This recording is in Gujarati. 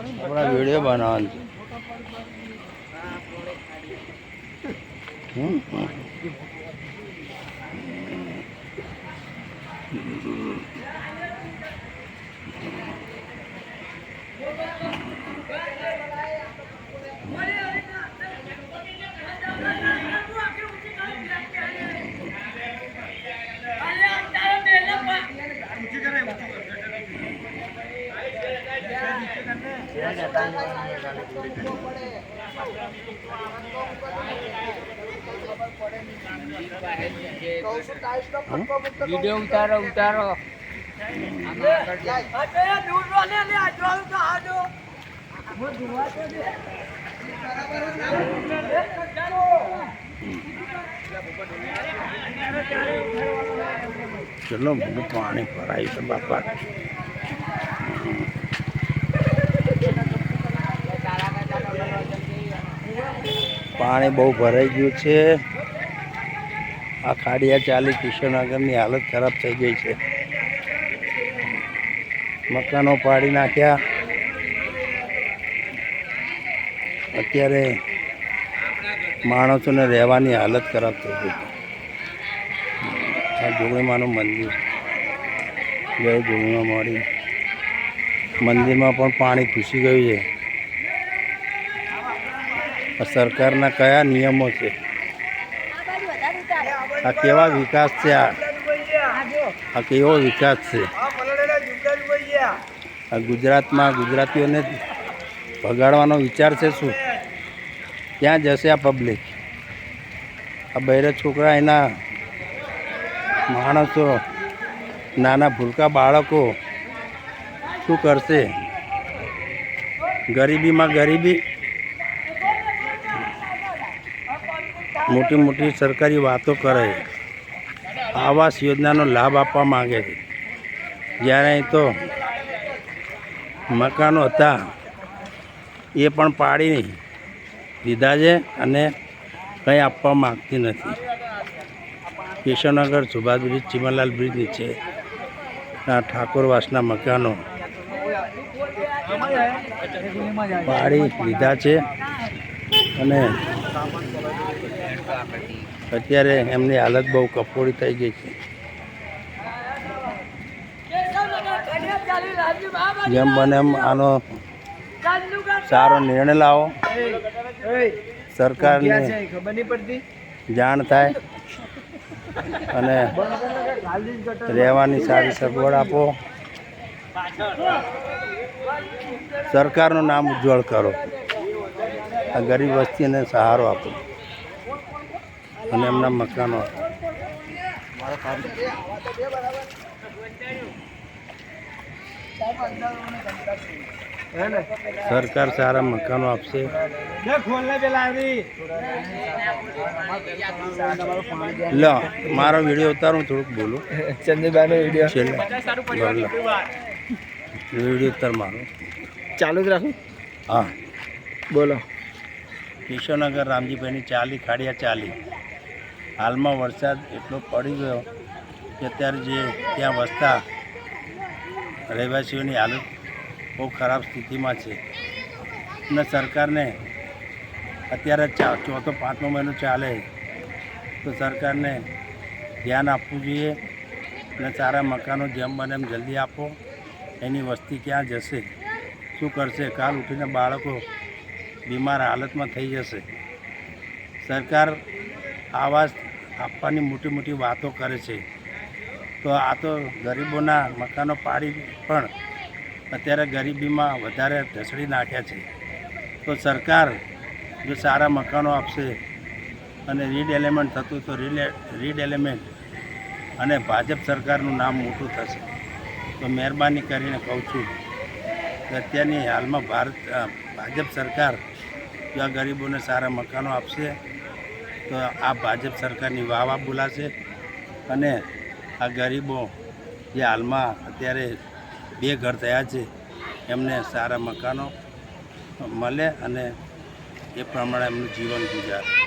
આપણા વીડિયો બનાવવાનો હમ, વીડિયો ઉતારો ઉતારો. ચલો મને પાણી ભરાય છે બાપા. પાણી બહુ ભરાઈ ગયું છે. આ ખાડિયા ચાલી કિશોરનગરની હાલત ખરાબ થઈ ગઈ છે. મકાનો પાડી નાખ્યા. અત્યારે માણસોને રહેવાની હાલત ખરાબ થઈ ગઈ આ જોગણીમાનું મંદિર. જય જોગણીમાં મળી મંદિરમાં પણ પાણી ઘૂસી ગયું છે. સરકારના કયા નિયમો છે? આ કેવા વિકાસ છે આ? આ કેવો વિકાસ છે? આ ગુજરાતમાં ગુજરાતીઓને ભગાડવાનો વિચાર છે શું? ક્યાં જશે આ પબ્લિક આ બૈરા છોકરા એના માણસો, નાના ભૂલકા બાળકો શું કરશે? ગરીબીમાં ગરીબી મોટી મોટી સરકારી વાતો કરે આવાસ યોજનાનો લાભ આપવા માંગે છે. જ્યારે અહીં તો મકાનો હતા, એ પણ પાડી દીધા છે અને કંઈ આપવા માગતી નથી. કેશવનગર સુભાષ બ્રિજ, ચીમનલાલ બ્રિજ નીચે ઠાકોરવાસના મકાનો પાડી લીધા છે અને અત્યારે એમની હાલત બહુ કફોડી થઈ ગઈ છે. જેમ બને એમ આનો સારો નિર્ણય લાવો. સરકારને જાણ થાય અને રહેવાની સારી સગવડ આપો. સરકારનું નામ ઉજ્જવળ કરો. આ ગરીબ વસ્તીને સહારો આપો. અને એમના મકાનો આપો. સરકાર સારા મકાનો આપશે. લો મારો વીડિયો હું થોડુંક બોલું. ચંદુભાઈ નો વીડિયો. છેલ્લે વીડિયો ઉતાર મારો. ચાલુ જ રાખું? હા. બોલો. કિશોરનગર રામજીભાઈની ચાલી, ખાડિયા ચાલી. હાલમાં વરસાદ એટલો પડી ગયો કે અત્યારે જે ત્યાં વસતા રહેવાસીઓની હાલત બહુ ખરાબ સ્થિતિમાં છે. અને સરકારને અત્યારે ચોથો, પાંચમો મહિનો ચાલે તો સરકારને ધ્યાન આપવું જોઈએ અને સારા મકાનો જેમ બને એમ જલ્દી આપો. એની વસ્તી ક્યાં જશે? શું કરશે? કાલ ઉઠીને બાળકો બીમાર હાલતમાં થઈ જશે. સરકાર આવાસ આપવાની મોટી મોટી વાતો કરે છે. તો આ તો ગરીબોના મકાનો પાડી પણ અત્યારે ગરીબીમાં વધારે ઢસડી નાખ્યા છે. તો સરકાર જો સારા મકાનો આપશે અને રીડ એલિમેન્ટ થતું તો રીડ એલિમેન્ટ અને ભાજપ સરકારનું નામ મોટું થશે. તો મહેરબાની કરીને કહું છું કે અત્યારની હાલમાં ભારત ભાજપ સરકાર જો આ ગરીબોને સારા મકાનો આપશે, તો આ ભાજપ સરકારની વાહ વાહ બોલાશે. અને આ ગરીબો જે હાલમાં અત્યારે બે ઘર થયા છે, એમને સારા મકાનો મળે અને એ પ્રમાણે એમનું જીવન ગુજારે.